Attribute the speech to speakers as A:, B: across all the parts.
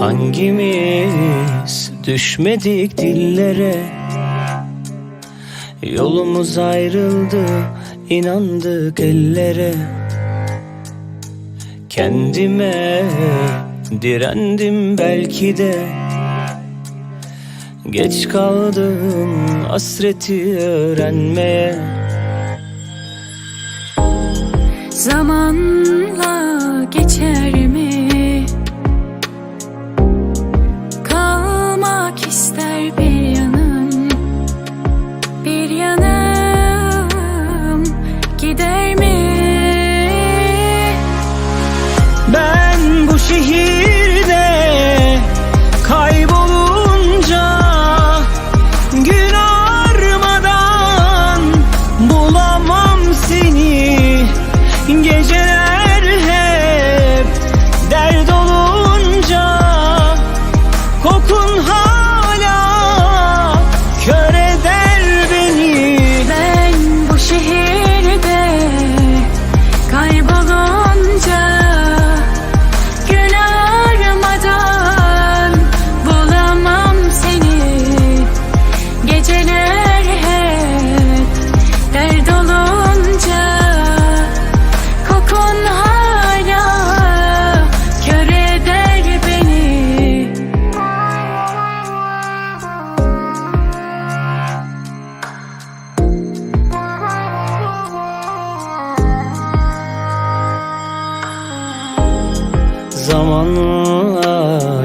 A: Hangimiz düşmedik dillere? Yolumuz ayrıldı inandık ellere. Kendime direndim belki de. Geç kaldım hasreti öğrenmeye.
B: Zamanla
A: Ben bu şehirde kaybolunca Gün armadan bulamam seni. Geceler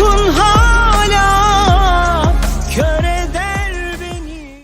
A: 春海